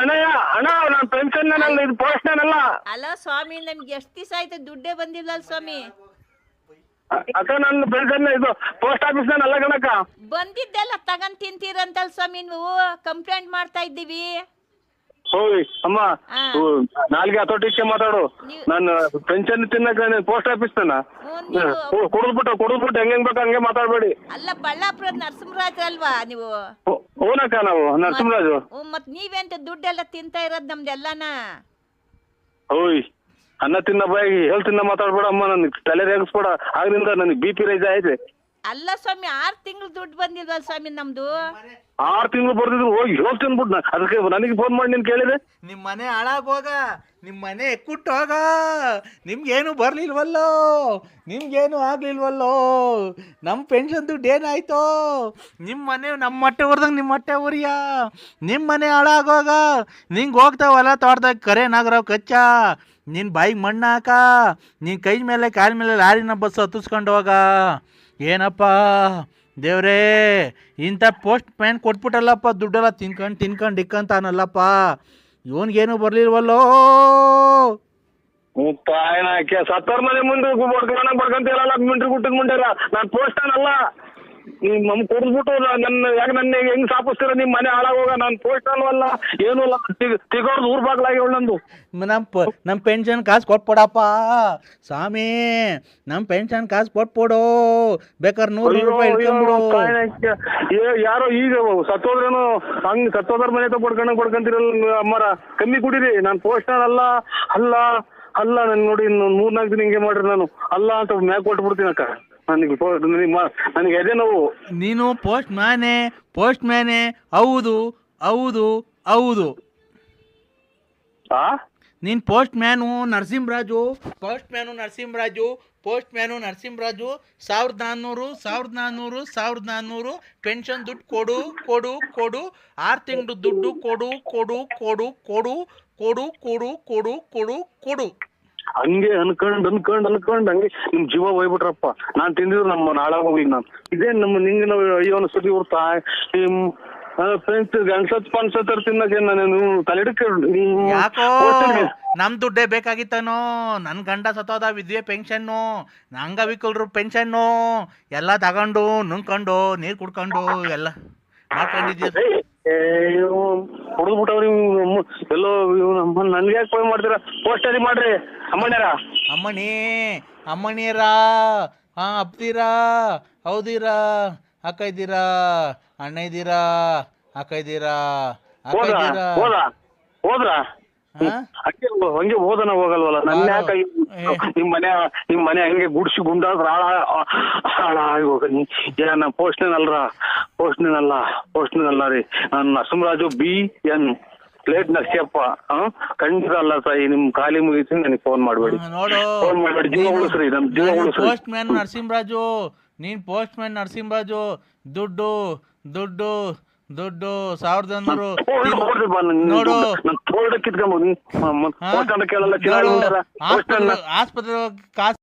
ಅಣ್ಣಯ್ಯ ಅಣ್ಣ ನಾನು ಪೆನ್ಷನ್ ಅಲ್ಲ ಇದು ಪೋಸ್ಟ್ ಅಲ್ಲ. ಅಲ್ಲ ಸ್ವಾಮಿ ನಮ್ಗೆ ಎಷ್ಟು ದಿವಸ ಆಯ್ತು ದುಡ್ಡೇ ಬಂದಿಲ್ಲ ಸ್ವಾಮಿ. ಅಕ್ಕ ನನ್ನ ಪೆನ್ಷನ್ ಇದು ಪೋಸ್ಟ್ ಆಫೀಸ್ ಅಲ್ಲ ಕಣಕ್ಕ. ಬಂದಿದ್ದೆಲ್ಲ ತಗೊಂಡ್ ತಿಂತೀರಂತಲ್ ಸ್ವಾಮಿ ನೀವು ಕಂಪ್ಲೇಂಟ್ ಮಾಡ್ತಾ ಇದ್ದೀವಿ. ಹೋಯ್ ಅಮ್ಮ ನಾಲ್ಗೆ ಅಥೋಟಿಕ್ಕೆ ಮಾತಾಡು. ನಾನು ಪೆನ್ಷನ್ ತಿನ್ನಕ ಪೋಸ್ಟ್ ಆಫೀಸ್ ತನ. ಕುಡಿದ್ಬಿಟ್ಟು ಕುಡಿದ್ಬಿಟ್ಟು ಹೆಂಗ್ ಹೆಂಗ್ ಬೇಕು ಹಂಗೆ ಮಾತಾಡ್ಬೇಡಿ. ಅಲ್ಲ ಬಳ್ಳಾಪುರ ನರಸಿಂಹರಾಜ್ ಅಲ್ವಾ ನೀವು? ಹೋನಕ್ಕ ನಾವು ನರಸಿಂಹರಾಜು. ಓ ಮತ್ ನೀವೆಂತ ದುಡ್ಡೆಲ್ಲ ತಿಂತಾ ಇರೋದು ನಮ್ದೆಲ್ಲನ ಹೋಯ್ ಅನ್ನ ತಿನ್ನ ಬಾಯಿ ಹೇಳ್ ತಿನ್ನ ಮಾತಾಡ್ಬೇಡ ಅಮ್ಮ ನನಗೆ ತಲೆ ರೇಗಿಸ್ಬೇಡ ಆಗ್ರಿಂದ ನನಗೆ ಬಿ ಪಿ ರೈಸ್ ಆಯ್ತು. ಅಲ್ಲ ಸ್ವಾಮಿ ಆರು ತಿಂಗಳು ದುಡ್ಡು ಬಂದಿಲ್ವಲ್ಲ ಸ್ವಾಮಿ ನಮ್ದು? ಆರು ತಿಂಗಳು ಬರ್ದಿದ್ರು ಹೋಗಿ ಯೋಚನೆ ತಿನ್ಬಿಟ್ಟು ಅದಕ್ಕೆ ನನಗೆ ಫೋನ್ ಮಾಡಿ ನೀನು ಕೇಳಿದೆ? ನಿಮ್ಮ ಮನೆ ಹಾಳಾಗೋಗ ನಿಮ್ಮ ಮನೆ ಎಕ್ಕುಟ್ಟು ಹೋಗ ನಿಮ್ಗೇನು ಬರ್ಲಿಲ್ವಲ್ಲೋ? ನಿಮ್ಗೇನು ಆಗ್ಲಿಲ್ವಲ್ಲೋ? ನಮ್ಮ ಪೆನ್ಷನ್ ದುಡ್ಡು ಏನಾಯ್ತೋ ನಿಮ್ಮ ಮನೆ ನಮ್ಮ ಮೊಟ್ಟೆ ಹೊರ್ದಂಗೆ ನಿಮ್ಮ ಮೊಟ್ಟೆ ಉರಿಯ ನಿಮ್ಮ ಮನೆ ಹಾಳಾಗೋಗ ನಿಂಗೆ ಹೋಗ್ತಾವಲ್ಲ ತೋಟದಾಗ ಕರೆ ನಾಗರಾವ್ ಕಚ್ಚ. ನಿನ್ನ ಬಾಯಿಗೆ ಮಣ್ಣು ಹಾಕ ನಿನ್ನ ಕೈ ಮೇಲೆ ಕಾಲ ಮೇಲೆ ಲಾರಿನ ಬಸ್ ಹತ್ತಿಸ್ಕೊಂಡು ಹೋಗ. ಏನಪ್ಪ? ದೇವ್ರೇ, ಇಂಥ ಪೋಸ್ಟ್ ಮ್ಯಾನ್ ಕೊಟ್ಬಿಟ್ಟಲ್ಲಪ್ಪ ದುಡ್ಡೆಲ್ಲ ತಿನ್ಕೊಂಡು ತಿನ್ಕೊಂಡು ಇಕ್ಕಂತಾನಲ್ಲಪ್ಪ ಇವನ್ಗೇನು ಬರ್ಲಿಲ್ವಲ್ಲೋ? ಸತ್ತರ್ ಮನೆ ಮುಂದೆ ಬಡ್ಕೊಂಡ ಬಡ್ಕೊಂತೀರಲ್ಲ ಮಿಂಟ್ರಿ ಗುಟ್ಟದ ಮುಂಡೆಲ್ಲ ನಾನು ಪೋಸ್ಟ್ ನೀವು ನಮ್ ಕೊಡ್ಬಿಟ್ಟು ನನ್ನ ಯಾಕೆ ನನ್ನ ಹೆಂಗ್ ಸಾಪಿಸ್ತೀರ? ನಿಮ್ ಮನೆ ಹಾಳಾಗೋಗ ನಾನ್ ಪೋಸ್ಟ್ ಅಲ್ವಲ್ಲ ಏನು ಅಲ್ಲ. ತಿಗೋರ್ದು ಊರ್ ಬಾಗ್ಲಾಗಿ ನಂದು. ನಮ್ ಪ ನಮ್ಮ ಪೆನ್ಷನ್ ಕಾಸು ಕೊಟ್ಬಿಡಪ್ಪ. ಸ್ವಾಮಿ ನಮ್ ಪೆನ್ಷನ್ ಕಾಸು ಕೊಟ್ಬಿಡು. ಬೇಕಾದ್ರೆ ನೂರು ರೂಪಾಯಿ ಇಟ್ಕೊಂಡ್ಬಿಡು. ಏ- ಯಾರೋ ಈಗ ಸತ್ತೋದ್ರೇನು ಹಂಗ್ ಸತ್ತೋದ್ರ ಮನೆ ಹತ್ರ ಬಡ್ಕೊಂಡ ಬಡ್ಕೊಂತೀರಲ್ಲ ಅಮ್ಮರ. ಕಮ್ಮಿ ಕುಡೀರಿ ನಾನ್ ಪೋಸ್ಟ್ ಅಲ್ಲ ಅಲ್ಲ ಅಲ್ಲ ನನ್ ನೋಡಿ ಇನ್ನು ಮೂರ್ನಾಲ್ಕು ದಿನ ಹಿಂಗೆ ಮಾಡ್ರಿ ನಾನು. ಅಲ್ಲ ಅಂತ ಮ್ಯಾಗ್ ಕೊಟ್ಬಿಡ್ತೀನಿ ಅಕ್ಕ ನನಗೆ ನನಗೆ ಮ- ನೋವು. ನೀನು ಪೋಸ್ಟ್ ಮ್ಯಾನೆ ಪೋಸ್ಟ್ ಮ್ಯಾನೆ ಹೌದು ಹೌದು ಹೌದು. ಆ? ನೀನು postman Narasimharaju postman Narasimharaju postman Narasimharaju ಸಾವಿರದ ನಾನ್ನೂರು ಸಾವಿರದ ನಾನ್ನೂರು ಸಾವಿರದ ನಾನ್ನೂರು ಪೆನ್ಷನ್ ದುಡ್ಡು ಕೊಡು ಕೊಡು ಕೊಡು ಆರು ತಿಂಗಳು ದುಡ್ಡು ಕೊಡು ಕೊಡು ಕೊಡು ಕೊಡು ಕೊಡು ಕೊಡು ಕೊಡು ಕೊಡು ಕೊಡು. ಹಂಗೆ ಅನ್ಕೊಂಡ್ ಅನ್ಕೊಂಡ್ ಅನ್ಕೊಂಡ್ ಹಂಗೆ ನಿಮ್ ಜೀವ ಹೋಗ್ಬಿಟ್ರಪ್ಪ ನಾನ್ ತಿಂದಿದ್ರು ನಮ್ಮ ನಾಳೆ ಹೋಗ್ಲಿ ನಾನು. ಇದೇ ನಮ್ಮ ನಿಂಗೆ ನಾವು ಅಯ್ಯೋ ಅನ್ಸತಿ ತಾಯ್ ನಿಮ್ ಫ್ರೆಂಡ್ಸ್ ಗಣಸತ್ ಪನ್ಸತ್ ತಿನ್ನಕ್ಕೆ ನಾನು ಯಾಕೋ? ನಮ್ ದುಡ್ಡೇ ಬೇಕಾಗಿತ್ತನೋ? ನನ್ ಗಂಡ ಸತ್ತೋದ ವಿದ್ಯೆ ಪೆನ್ಷನ್ನು? ಅಂಗವಿಕಲರು ಪೆನ್ಷನ್ನು? ಎಲ್ಲ ತಗೊಂಡು ನುಂಗ್ಕೊಂಡು ನೀರ್ ಕುಡ್ಕೊಂಡು ಎಲ್ಲ ಮಾಡ್ಕೊಂಡಿದ್ದೀರ ಹೊಡೆದ್ಬಿಟ್ಟವ್ರಿ ಎಲ್ಲೋ ನನ್ಗೆ ಯಾಕೆ ಫೋನ್ ಮಾಡ್ತೀರಾ? ಪೋಸ್ಟರಿ ಮಾಡ್ರಿ ಅಮ್ಮನಾರ ಅಮ್ಮಣಿ ಅಮ್ಮಣಿಯರಾ ಹಾ ಅಪ್ತೀರಾ ಹೌದಿರಾ ಅಕ್ಕ ಇದ್ದೀರಾ ಅಣ್ಣ ಇದ್ದೀರಾ ಅಕ್ಕ ಇದ್ದೀರಾ ಅಕ್ಕ ಹೋದ್ರ? ಇದ್ದೀರಾ ಹೋದ ಹೋದ್ರ ಹಾ? ಹಂಗೆ ಹಂಗೆ ಹೋದನ ಹೋಗಲ್ವಲ್ಲ? ನನ್ನ ಯಾಕೆ ನಿಮ್ ಮನೆ ನಿಮ್ ಮನೆ ಹಂಗೆ ಗುಡ್ಸಿ ಗುಂಡಾದ್ರ ಹಾಳ ಹಾಳಾಗಿ ಹೋಗ ಏನ ಪೋಸ್ಟ್ನೇನ್ ಪೋಸ್ಟ್ನಲ್ಲ ಅಲ್ಲ ರೀ. ನಾನು Narasimharaju B N plate Narasiyappa ಖಂಡಿತ ಅಲ್ಲ ತಾಯಿ ನಿಮ್ ಖಾಲಿ ಮುಗಿಸಿ ನನಗೆ ಫೋನ್ ಮಾಡ್ಬೇಡಿ. ನೋಡು. ಫೋನ್ ಮಾಡ್ಬೇಡಿ. ಜೀವ ಉಳಿಸ್ರಿ ನಮ್ ಜೀವ ಉಳಿಸ್ರಿ. Post man Narasimharaju. ನೀನ್ ಪೋಸ್ಟ್ ಮ್ಯಾನ್ ನರಸಿಂಹರಾಜು. ದುಡ್ಡು ದುಡ್ಡು ದುಡ್ಡು. ಸಾವಿರದ ಒಂದೂರು ನೋಡು. ಆಸ್ಪತ್ರೆ ಕಾಸು